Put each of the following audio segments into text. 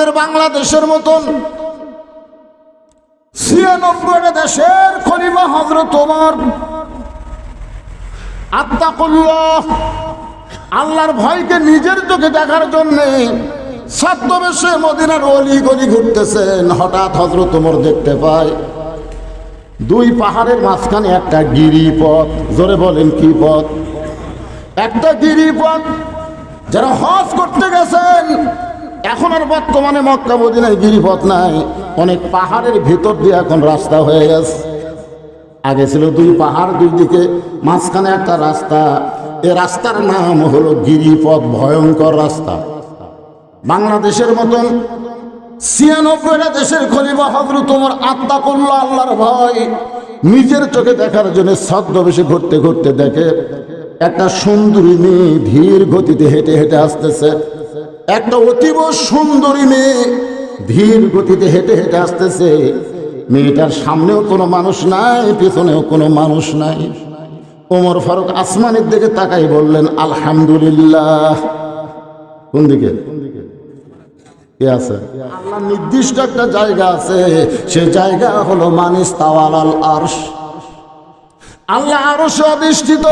আমাদের বাংলাদেশের মতন ছিয়ানব্বইটা দেশের খলিফা হজরত তোমার আত্মাকুল্লাহ, আল্লাহর ভয়কে নিজের চোখে দেখার জন্যে ছদ্মবেশে মদিনার অলি গলি ঘুরতেছেন। হঠাৎ হজরত তোমর দেখতে পায়, দুই পাহাড়ের মাঝখানে একটা গিরিপথ। জোরে বলেন, কি পথ? একটা গিরিপথ যারা হজ করতে গেছেন এখন আর বর্তমানে মক্কা মদিনায় গিরিপথ নাই। অনেক পাহাড়ের ভেতর দিয়ে এখন রাস্তা হয়ে গেছে। আগে ছিল দুই পাহাড়, দুই দিকে মাঝখানে একটা রাস্তা। এ রাস্তার নাম হলো গিরিপথ, ভয়ঙ্কর রাস্তা। বাংলাদেশের মতন ছিয়ানব্বইটা দেশের খলিফা হজরত তোমার আত্মা করল আল্লাহর ভয়। নিজের চোখে দেখার জন্য ছদ্মবেশে ঘুরতে ঘুরতে দেখে একটা সুন্দরী মেয়ে ধীর গতিতে হেঁটে হেঁটে আসতেছে। একটা অতীব সুন্দরী মেয়ে ধীর গতিতে হেঁটে হেঁটে আসতেছে। মেয়েটার সামনেও কোনো মানুষ নাই, পেছনেও কোনো মানুষ নাই। ওমর ফারুক আসমানের দিকে তাকাই বললেন, আলহামদুলিল্লাহ। কোন দিকে? আল্লাহ নির্দিষ্ট একটা জায়গা আছে। সে জায়গা হলো মানিস তাওয়াল আল আরশ। আল্লাহ আরও অধিষ্ঠিত।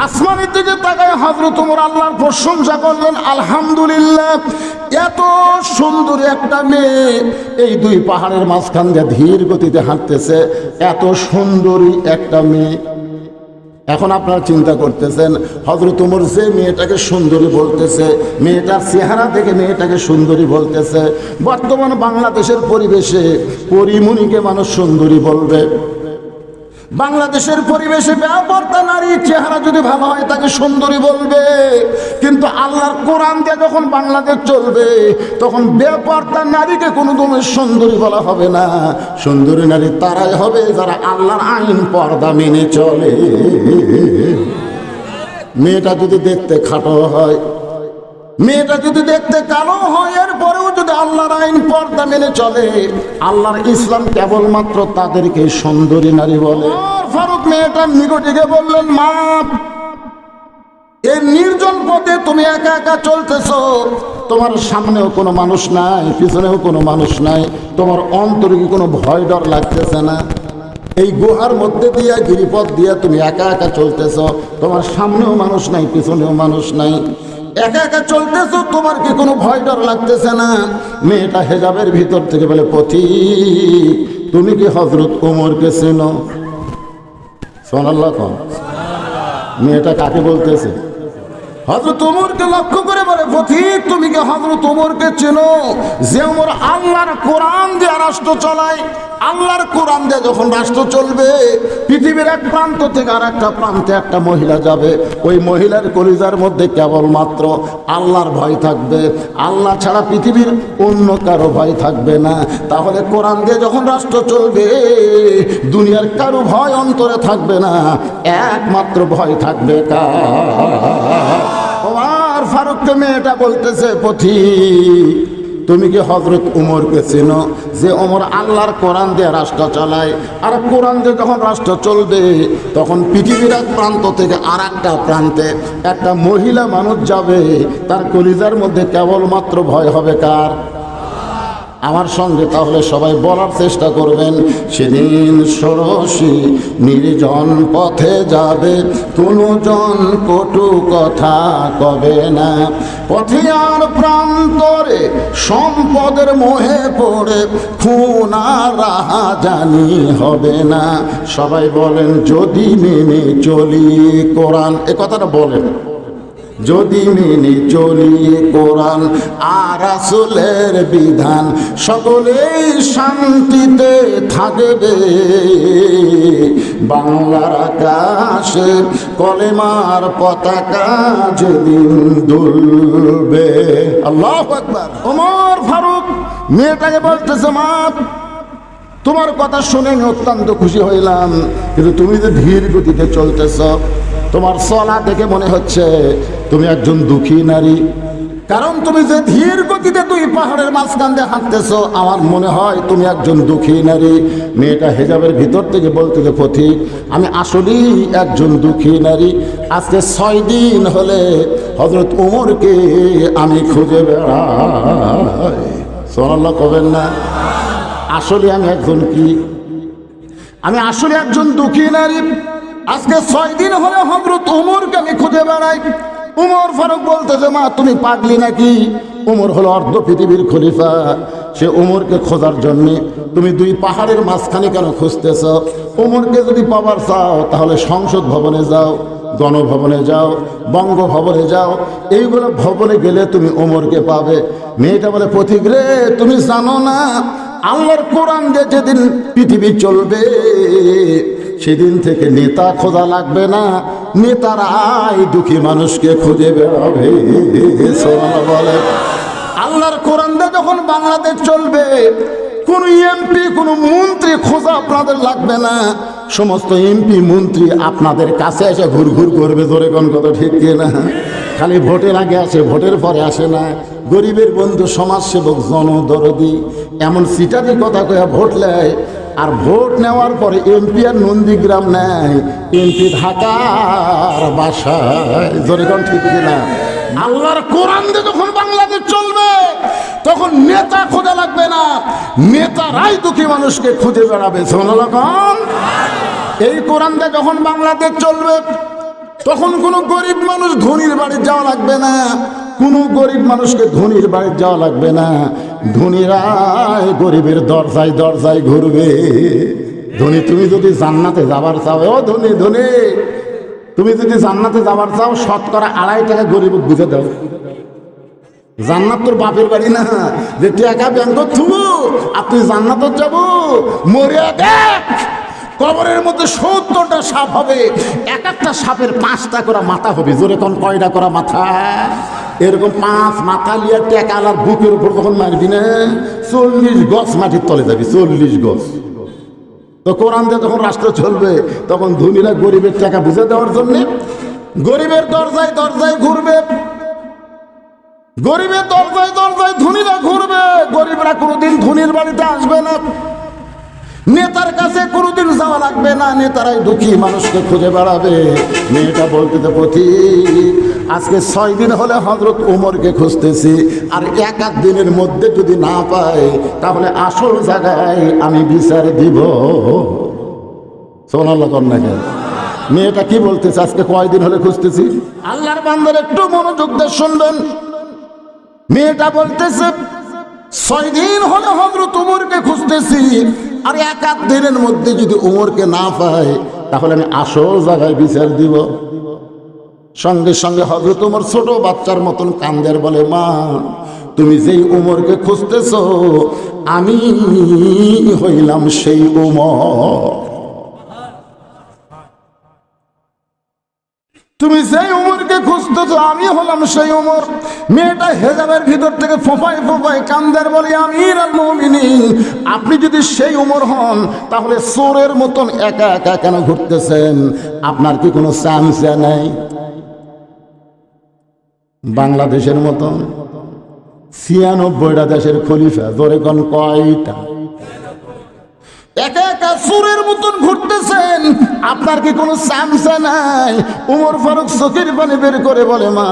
আসমানের দিকে তাকায় হজরত তোমার আল্লাহর প্রশংসা করলেন, আলহামদুলিল্লাহ, এত সুন্দর একটা মেয়ে এই দুই পাহাড়ের মাঝখান দিয়ে ধীর গতিতে হাঁটতেছে, এত সুন্দরী একটা মেয়ে। এখন আপনারা চিন্তা করতেছেন হজরত উমর যে মেয়েটাকে সুন্দরী বলতেছে, মেয়েটার চেহারা দেখে মেয়েটাকে সুন্দরী বলতেছে, বর্তমান বাংলাদেশের পরিবেশে পরিমণিকে মানুষ সুন্দরী বলবে। বাংলাদেশের পরিবেশে ব্যাপারটা নারীর চেহারা যদি ভালো হয়, তাকে সুন্দরী বলবে। কিন্তু আল্লাহর কোরআন দিয়ে যখন বাংলাদেশ চলবে, তখন ব্যাপারটা নারীকে কোনো দমের সুন্দরী বলা হবে না। সুন্দরী নারী তারাই হবে যারা আল্লাহর আইন পর্দা মেনে চলে। মেয়েটা যদি দেখতে খাটো হয় মেয়েটা যদি দেখতে কালো হয়, এরপরেও যদি আল্লাহর আইন পর্দা মেনে চলে, আল্লাহর ইসলাম কেবলমাত্র তাদেরকে সুন্দরী নারী বলে। ফারুক মেয়েটার নিকটিকে বললেন, মা, এই নির্জন পথে তুমি একা একা চলতেছো। তোমার সামনেও কোনো মানুষ নাই, পিছনেও কোনো মানুষ নাই। তোমার অন্তরে কি কোনো ভয় ডর লাগতেছে না? এই গুহার মধ্যে দিয়ে, গিরিপথ দিয়ে তুমি একা একা চলতেছ। তোমার সামনেও মানুষ নাই, পিছনেও মানুষ নাই। একা একা চলতেছো, তোমার কি কোনো ভয় ডর লাগতেছে না? মেয়েটা হেজাবের ভিতর থেকে বলে পথি তুমি কি হজরত ওমরকে চেনো? সোনাল্লাহ কন। মেয়েটা কাকে বলতেছে? লক্ষ্য করে বলে, পথিক, তুমি কি চেনো যে আল্লাহর দিয়ে রাষ্ট্র আল্লাহর দিয়ে যখন রাষ্ট্র চলবে, পৃথিবীর এক প্রান্ত থেকে প্রান্তে একটা মহিলা যাবে। ওই মহিলার কলিজার মধ্যে কেবলমাত্র আল্লাহর ভয় থাকবে। আল্লাহ ছাড়া পৃথিবীর অন্য কারও ভয় থাকবে না। তাহলে কোরআন দিয়ে যখন রাষ্ট্র চলবে, দুনিয়ার কারও ভয় অন্তরে থাকবে না। একমাত্র ভয় থাকবে কার? মেয়েটা বলতেছে, পথি, তুমি কি হজরত উমরকে চেনো যে ওমর আল্লাহর কোরআন দিয়ে রাষ্ট্র চালায়? আর কোরআন দিয়ে যখন রাষ্ট্র চলবে, তখন পৃথিবীর এক প্রান্ত থেকে আর একটা প্রান্তে একটা মহিলা মানুষ যাবে। তার কলিজার মধ্যে কেবলমাত্র ভয় হবে কার? আমার সঙ্গে তাহলে সবাই বলার চেষ্টা করবেন। সেদিন ষোড়শী নির্জন পথে যাবে কোনো জন কটু কথা কবে না। পথিয়ার প্রান্তরে সম্পদের মোহে পড়ে, খুনা রাহা জানি হবে না। সবাই বলেন, যদি মেনে চলি কোরআন, এ কথাটা বলেন। যদি মেনে চলি কোরআন আর আসলের বিধান, সকলেই শান্তিতে থাকবে। বাংলার আকাশে কলেমার পতাকা যেদিন দুলবে। আল্লাহ একবার ওমর ফারুক, মেয়েটাকে বলতেছে, মা, তোমার কথা শুনে আমি অত্যন্ত খুশি হইলাম। কিন্তু তুমি যে ধীর গতিতে চলতেছ তোমার চলা দেখে মনে হচ্ছে তুমি একজন দুঃখী নারী। কারণ তুমি যে ধীর গতিতে তুই পাহাড়ের মাঝখান দিয়ে হাঁটতেছো, আমার মনে হয় তুমি একজন দুঃখী নারী। মেয়েটা হেজাবের ভিতর থেকে বলতে যে পথিক আমি আসলেই একজন দুঃখী নারী। আজকে ছয় দিন হলে হজরত উমরকে আমি খুঁজে বেড়াই। সোনাল্লাহ কবেন না? আসলে আমি একজন কি? আমি আসলে একজন দুঃখী নারী। আজকে ছয় দিন হলে হজরত উমরকে আমি খুঁজে বেড়াই। উমর ফারুক বলতেছে মা তুমি পাগলি নাকি? উমর হলো অর্ধ পৃথিবীর খলিফা। সে উমরকে খোঁজার জন্য, তুমি দুই পাহাড়ের মাঝখানে কেন খুঁজতেছ? উমরকে যদি পাবার চাও, তাহলে সংসদ ভবনে যাও, গণভবনে যাও, বঙ্গভবনে যাও। এইগুলো ভবনে গেলে তুমি ওমরকে পাবে। মেয়েটা বলে, পথিক রে, তুমি জানো না, আল্লাহর কোরআন যে যেদিন পৃথিবী চলবে সেদিন থেকে নেতা খোঁজা লাগবে না। নেতারাই দুঃখী মানুষকে খুঁজে বেড়াবে বলে। আল্লাহর কোরআন দিয়ে যখন বাংলাদেশ চলবে, কোন এমপি, কোন মন্ত্রী খোঁজা আপনাদের লাগবে না। সমস্ত এমপি, মন্ত্রী আপনাদের কাছে এসে ঘুর ঘুর করবে ধরে কোন কথা ঠিক না? খালি ভোটের আগে আসে, ভোটের পরে আসে না। গরিবের বন্ধু, সমাজসেবক, জনদরদি, এমন সিটারি কথা কয়া ভোট নেয় আর ভোট নেওয়ার পরে এমপি আর নন্দীগ্রাম নেয় এমপি ঢাকার বাসায়। জোরে কোন ঠিক না আল্লাহর কোরআন দিয়ে যখন বাংলাদেশ চলবে, তখন নেতা খোঁজা লাগবে না। নেতারাই দুঃখী মানুষকে খুঁজে বেড়াবে। সোনালকন এই কোরআন দিয়ে যখন বাংলাদেশ চলবে, তখন কোনো গরিব মানুষ ধনির বাড়ি যাওয়া লাগবে না। কোনো গরিব মানুষকে ধনির বাড়ি যাওয়া লাগবে না। ধনীরাই গরিবের দরজায় দরজায় ঘুরবে। ধনী, তুমি যদি জান্নাতে যাবার চাও, ও ধনী ধনী, তুমি যদি জান্নাতে যাবার চাও, শতকরা আড়াই টাকা গরিব বুঝে দাও। জান্নাত তোর বাপের বাড়ি না। যে টাকা ব্যাংক থুবু আর তুই জান্নাত যাব মরিয়া দেখ কবরের মধ্যে সত্তরটা সাপ হবে, এক একটা সাপের পাঁচটা করা মাথা হবে। জোরে কোন কয়টা করা মাথা? এরকম পাঁচ মাথা লিয়ে টেকা আলার বুকের উপর যখন মারবি না? চল্লিশ গছ মাটির তলে যাবি, চল্লিশ গছ তো কোরআন দিয়ে যখন রাষ্ট্র চলবে, তখন ধনীরা গরিবের টাকা বুঝে দেওয়ার জন্য গরিবের দরজায় দরজায় ঘুরবে। গরিবের দরজায় দরজায় ধনীরা ঘুরবে, গরিবরা কোনোদিন ধনীর বাড়িতে আসবে না। নেতার কাছে কোনোদিন যাওয়া লাগবে না, নেতারাই দুঃখী মানুষকে খুঁজে বেড়াবে। মেয়েটা বলতে তো পথি আজকে ছয় দিন হলে হজরত উমরকে খুঁজতেছি, আর এক এক দিনের মধ্যে যদি না পাই তাহলে আসল জায়গায় আমি বিচার দিব। সোনাল্লা কন্যা কেন? মেয়েটা কি বলতেছে, আজকে কয়দিন হলে খুঁজতেছি? আল্লাহর বান্দার একটু মনোযোগ দিয়ে শুনবেন। মেয়েটা বলতেছে, ছয় দিন হলে হজরত উমরকে খুঁজতেছি আর এক আধ দিনের মধ্যে যদি উমরকে না পায়, তাহলে আমি আসল জায়গায় বিচার দিব। সঙ্গে সঙ্গে হজরত উমর ছোট বাচ্চার মতন কান্দের বলে, মা, তুমি যেই উমরকে খুঁজতেছ, আমি হইলাম সেই উমর। তুমি সেই উমরকে খুঁজতেছো আমি হলাম সেই উমর। মেয়েটা হেজাবের ভিতর থেকে ফোফাই ফোফাই কান্দার বলে আর আপনি যদি সেই উমর হন, তাহলে চোরের মতন একা একা কেন ঘুরতেছেন? আপনার কি কোনো চান্সা নেই? বাংলাদেশের মতন ছিয়ানব্বইটা দেশের খলিফা, জোরে কোন কয়টা? একা একা সুরের ঘুরতেছেন আপনার কি কোনো সামসা নাই? উমর ফারুক চোখের পানি বের করে বলে, মা,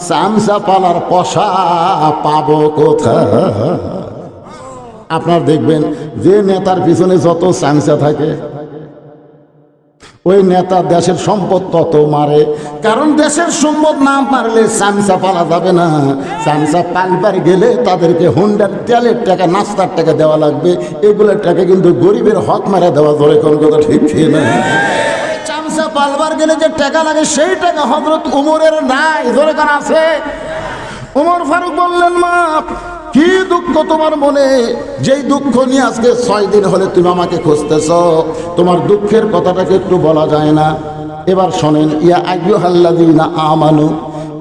সামসা পালার পশা পাবো কোথা আপনার দেখবেন যে নেতার পিছনে যত সামসা থাকে ওই নেতা দেশের সম্পদ তত মারে। কারণ দেশের সম্পদ না মারলে চামচা পালা যাবে না। চামচা পালবার গেলে তাদেরকে হুন্ডার তেলের টাকা, নাস্তার টাকা দেওয়া লাগবে। এগুলোর টাকা কিন্তু গরিবের হক মারা দেওয়া ধরে কোন কথা ঠিক না। চামচা পালবার গেলে যে টাকা লাগে, সেই টাকা হজরত উমরের নাই। ধরে আছে? উমর ফারুক বললেন মা কি দুঃখ তোমার মনে? যেই দুঃখ নিয়ে আজকে ছয় দিন হলে তুমি আমাকে খুঁজতেছ, তোমার দুঃখের কথাটাকে একটু বলা যায় না। এবার শোনেন, ইয়া আইয়ুহাল্লাযীনা আমানু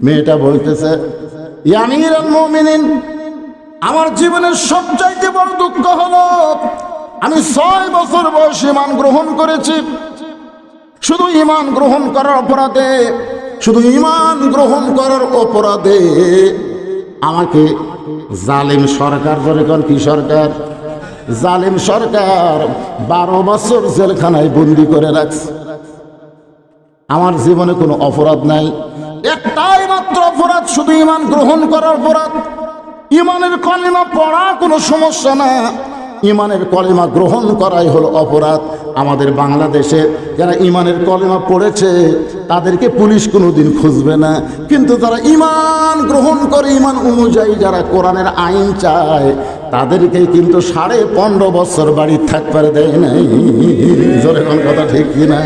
মেয়েটা বলতেছে আমার জীবনের সবচাইতে বড় দুঃখ হলো আমি ছয় বছর বয়স ইমান গ্রহণ করেছি। শুধু ইমান গ্রহণ করার অপরাধে শুধু ইমান গ্রহণ করার অপরাধে। আমাকে জালিম সরকার ধরে কোন কি সরকার? জালিম সরকার বারো বছর জেলখানায় বন্দি করে রাখছে। আমার জীবনে কোনো অপরাধ নাই। একটাই মাত্র অপরাধ, শুধু ইমান গ্রহণ করার অপরাধ। ইমানের কলিমা পড়া কোনো সমস্যা না। ইমানের কলিমা গ্রহণ করাই হলো অপরাধ। আমাদের বাংলাদেশে যারা ইমানের কলেমা পড়েছে, তাদেরকে পুলিশ কোনোদিন খুঁজবে না। কিন্তু তারা ইমান গ্রহণ করে, ইমান অনুযায়ী যারা কোরআনের আইন চায়, তাদেরকে কিন্তু সাড়ে পনেরো বছর বাড়ি থাকতে দেয় নাই। কোন কথা ঠিক কিনা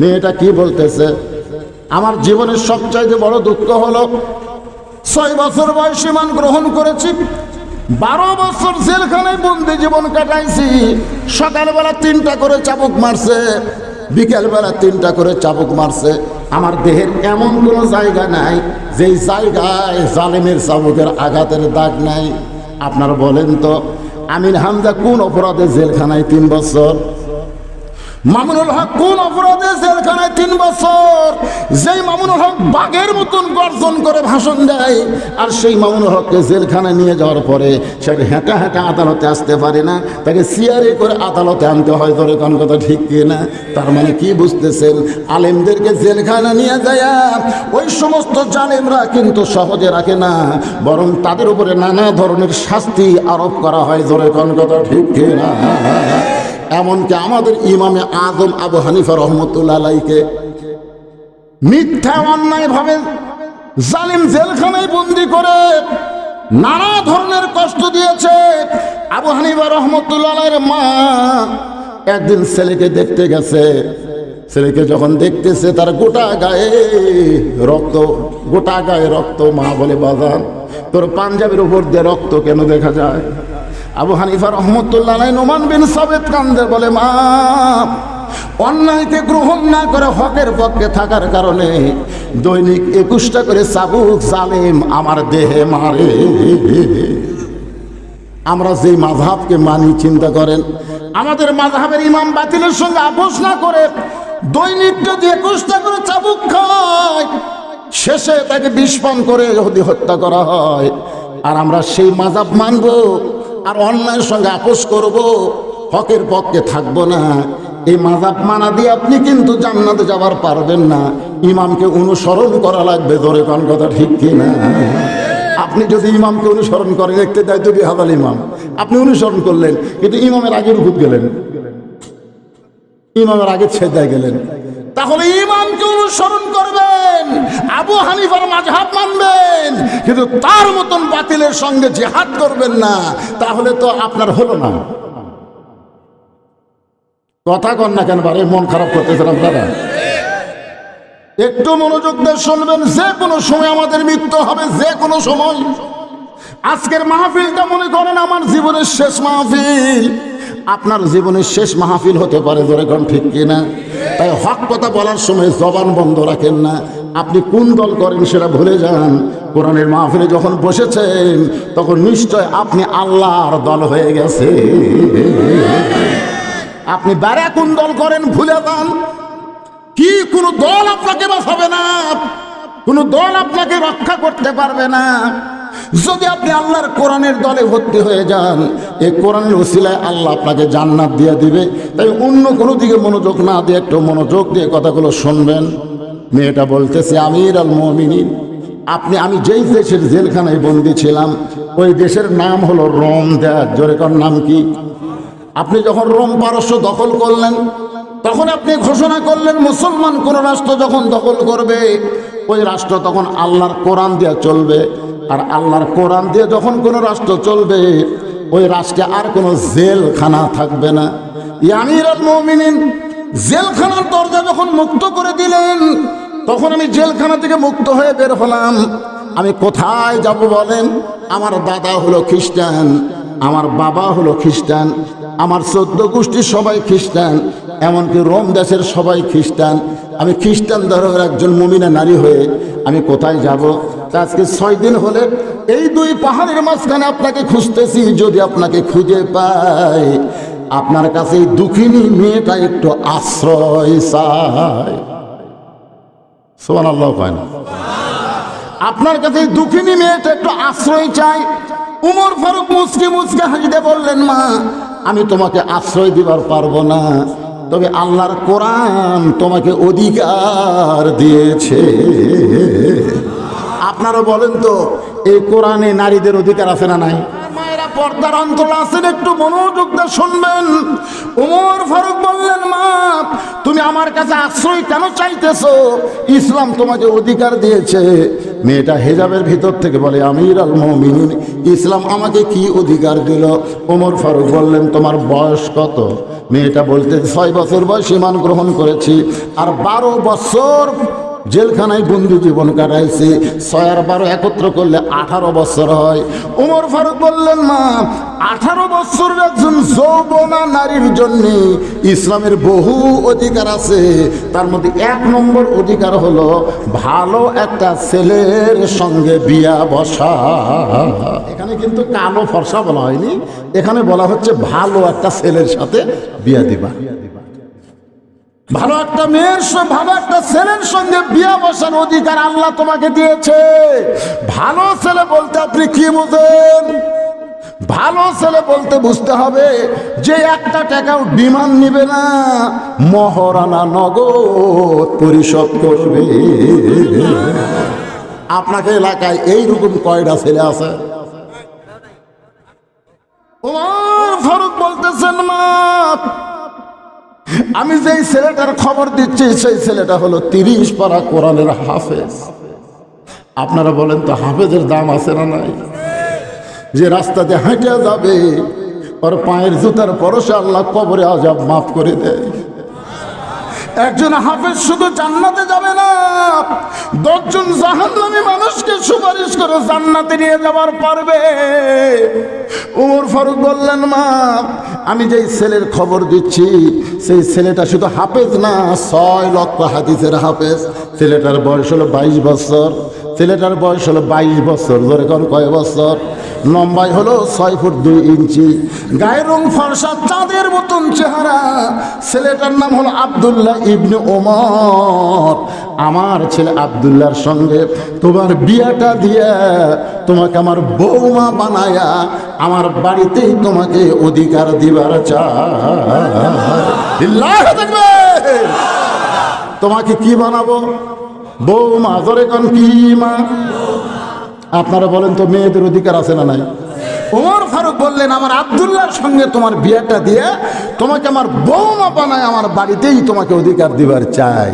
মেয়েটা কি বলতেছে? আমার জীবনের সবচাইতে বড় দুঃখ হলো, ছয় বছর বয়সে মান গ্রহণ করেছি বারো বছর জেলখানায় বন্দি জীবন কাটাইছি। সকালবেলা তিনটা করে চাবুক মারছে, বিকেলবেলা তিনটা করে চাবুক মারছে। আমার দেহের এমন কোনো জায়গা নাই, যেই জায়গায় জালেমের চাবুকের আঘাতের দাগ নাই। আপনার বলেন তো আমির হামজা কোন অপরাধে জেলখানায় তিন বছর? মামুনুল হক কোন অপরাধে জেলখানায় তিন বছর? যেই মামুনুল হক বাঘের মতন গর্জন করে ভাষণ দেয়, আর সেই মামুনুল হককে জেলখানায় নিয়ে যাওয়ার পরে সে হেঁটা হেঁটা আদালতে আসতে পারে না। তাকে সিয়ারে করে আদালতে আনতে হয় ধরে কোন কথা ঠিক না? তার মানে কি বুঝতেছেন? আলেমদেরকে জেলখানা নিয়ে যায় ওই সমস্ত জালেমরা কিন্তু সহজে রাখে না, বরং তাদের উপরে নানা ধরনের শাস্তি আরোপ করা হয় ধরে কোন কথা ঠিক না? এমনকি আমাদের ইমামে আজম আবু হানিফা রহমতুল্লাহ আলাইকে মিথ্যা অন্যায় ভাবে জালিম জেলখানায় বন্দি করে নানা ধরনের কষ্ট দিয়েছে আবু হানিফা রহমতুল্লাহ মা। একদিন ছেলেকে দেখতে গেছে। ছেলেকে যখন দেখতেছে, তার গোটা গায়ে রক্ত, গোটা গায়ে রক্ত, মা বলে, বাজান, তোর পাঞ্জাবের উপর দিয়ে রক্ত কেন দেখা যায়? আবু হানিফা রহমতুল্লাহ নোমান বিন সাবেদ কান্দে বলে, মা, অন্যায়কে গ্রহণ না করে হকের পক্ষে থাকার কারণে দৈনিক একুশটা করে চাবুক জালেম আমার দেহে মারে। আমরা যেই মাঝহাবকে মানি, চিন্তা করেন, আমাদের মাঝহাবের ইমাম বাতিলের সঙ্গে আপোষ না করে দৈনিক যদি একুশটা করে চাবুক খায়, শেষে তাকে বিষপান করে যদি হত্যা করা হয়। আর আমরা সেই মাঝাব মানব আর অন্যায়ের সঙ্গে আপোষ করব, হকের পক্ষে থাকব না। এই মাজাব মানা দিয়ে আপনি কিন্তু জান্নাতে যাবার পারবেন না। ইমামকে অনুসরণ করা লাগবে, ধরে কোন কথা ঠিক কিনা আপনি যদি ইমামকে অনুসরণ করেন দেখতে দায়িত্ব তো বিহাবাল ইমাম। আপনি অনুসরণ করলেন, কিন্তু ইমামের আগে রুকুত গেলেন। ইমামের আগে ছেদায় গেলেন। তাহলে ইমামকে অনুসরণ করবেন, আবু হানিফার মাঝহাব মানবেন, কিন্তু তার মতন বাতিলের সঙ্গে জেহাদ করবেন না, তাহলে তো আপনার হলো না। কথা কন না কেন বারে মন খারাপ করতেছেন আপনারা? একটু মনোযোগ দিয়ে শুনবেন, যে কোনো সময় আমাদের মৃত্যু হবে, যে কোনো সময়। আজকের মাহফিলটা মনে করেন আমার জীবনের শেষ মাহফিল। আপনার জীবনের শেষ মাহফিল হতে পারে ধরে কোন ঠিক কিনা? তাই হক কথা বলার সময় জবান বন্ধ রাখেন না। আপনি কোন দল করেন সেটা ভুলে যান। কোরআনের মাহফিলে যখন বসেছেন, তখন নিশ্চয় আপনি আল্লাহর দল হয়ে গেছে আপনি বেড়া কোন দল করেন ভুলে যান। কি, কোন দল আপনাকে বাঁচাবে না? কোন দল আপনাকে রক্ষা করতে পারবে না। যদি আপনি আল্লাহর কোরআনের দলে ভর্তি হয়ে যান এই কোরআনের ওসিলায় আল্লাহ আপনাকে জান্নাত দিয়ে দিবে। তাই অন্য কোনো দিকে মনোযোগ না দিয়ে একটু মনোযোগ দিয়ে কথাগুলো শুনবেন। মেয়েটা বলতেছে, আমির আল মমিনী আপনি, আমি যেই দেশের জেলখানায় বন্দি ছিলাম, ওই দেশের নাম হলো রোম দেয় জোরে কর, নাম কি? আপনি যখন রোম পারস্য দখল করলেন, তখন আপনি ঘোষণা করলেন মুসলমান কোন রাষ্ট্র যখন দখল করবে, ওই রাষ্ট্র তখন আল্লাহর কোরআন দিয়ে চলবে। আর আল্লাহর কোরআন দিয়ে যখন কোনো রাষ্ট্র চলবে, ওই রাষ্ট্রে আর কোনো জেলখানা থাকবে না। জেলখানার দরজা যখন মুক্ত করে দিলেন, তখন আমি জেলখানা থেকে মুক্ত হয়ে বের হলাম। আমি কোথায় যাব বলেন? আমার দাদা হলো খ্রিস্টান, আমার বাবা হলো খ্রিস্টান, আমার চোদ্দ গোষ্ঠীর সবাই খ্রিস্টান, এমনকি রোম দেশের সবাই খ্রিস্টান। আমি খ্রিস্টান ধর্মের একজন মুমিনা নারী হয়ে আমি কোথায় যাব? আজকে ছয় দিন হলে এই দুই পাহাড়ের মাঝখানে আপনাকে খুঁজতেছি, যদি আপনাকে খুঁজে পাই। আপনার কাছে এই দুঃখিনী মেয়েটা একটু আশ্রয় চায়। সোমান কয় না। আপনার কাছে এই দুঃখিনী মেয়েটা একটু আশ্রয় চাই উমর ফারুক মুসকে মুসকে হাসিতে বললেন, মা, আমি তোমাকে আশ্রয় দিবার পারব না। তবে আল্লাহর কোরআন তোমাকে অধিকার দিয়েছে। আপনারা বলেন তো, এই কোরআনে নারীদের অধিকার আছে না নাই? পর্দার একটু মনোযোগ শুনবেন। ফারুক বললেন, মা, তুমি আমার কাছে কেন চাইতেছো? ইসলাম তোমাকে অধিকার দিয়েছে। মেয়েটা হেজাবের ভিতর থেকে বলে ইসলাম আমাকে কি অধিকার দিল? ওমর ফারুক বললেন, তোমার বয়স কত? মেয়েটা বলতে, ছয় বছর বয়স ইমান গ্রহণ করেছি, আর বারো বছর জেলখানায় বন্দি জীবন কাটাইছি। ছয় আর বারো একত্র করলে আঠারো বছর হয়। উমর ফারুক বললেন, মা, আঠারো বছর একজন যৌবনা নারীর জন্য ইসলামের বহু অধিকার আছে। তার মধ্যে এক নম্বর অধিকার হলো ভালো একটা ছেলের সঙ্গে বিয়া বসা। এখানে কিন্তু কালো ফর্সা বলা হয়নি। এখানে বলা হচ্ছে ভালো একটা ছেলের সাথে বিয়া দিবা। ভালো একটা মেয়ের ভালো একটা ছেলের সঙ্গে বিয়া বসার অধিকার আল্লাহ তোমাকে দিয়েছে। ভালো ছেলে বলতে আপনি কি বোঝেন? ভালো ছেলে বলতে বুঝতে হবে যে একটা টাকাও বিমান নিবে না, মহরানা নগদ পরিশোধ করবে। আপনাকে এলাকায় এইরকম কয়টা ছেলে আছে? ওমর ফারুক বলতেছেন, মা আমি যেই ছেলেটার খবর দিচ্ছি, সেই ছেলেটা হলো তিরিশ পারা কোরআনের হাফেজ। আপনারা বলেন তো হাফেজের দাম আছে না নাই? যে রাস্তাতে হাঁটা যাবে, ওর পায়ের জুতার পরশে আল্লাহ কবরে আজাব মাফ করে দেয়। একজন হাফেজ শুধু জান্নাতে যাবে না, দশজন জাহান্নামী মানুষকে সুপারিশ করে জান্নাতে নিয়ে যাবার পারবে। উমর ফারুক বললেন, মা, আমি যেই ছেলের খবর দিচ্ছি, সেই ছেলেটা শুধু হাফেজ না, ছয় লক্ষ হাদিসের হাফেজ। ছেলেটার বয়স হলো বাইশ বছর, ছেলেটার বয়স হলো বাইশ বছর, ধরে কয় বছর। লম্বাই হলো ছয় ফুট দুই ইঞ্চি। গায়ের রং ফর্সা, চাঁদের মতন চেহারা। ছেলেটার নাম হলো আবদুল্লাহ ইবনে ওমর। আমার ছেলে আবদুল্লাহর সঙ্গে তোমার বিয়াটা দিয়া তোমাকে আমার বৌমা বানায়া আমার বাড়িতেই তোমাকে অধিকার দিবার চাই। তোমাকে কি বানাবো? বৌমা ধরে কোন কি মা? আপনারা বলেন তো মেয়েদের অধিকার আছে না নাই? ওমর ফারুক বললেন, আমার আবদুল্লার সঙ্গে তোমার বিয়েটা দিয়ে তোমাকে আমার বৌমা বানায় আমার বাড়িতেই তোমাকে অধিকার দিবার চাই।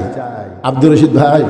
আব্দুর রশিদ ভাই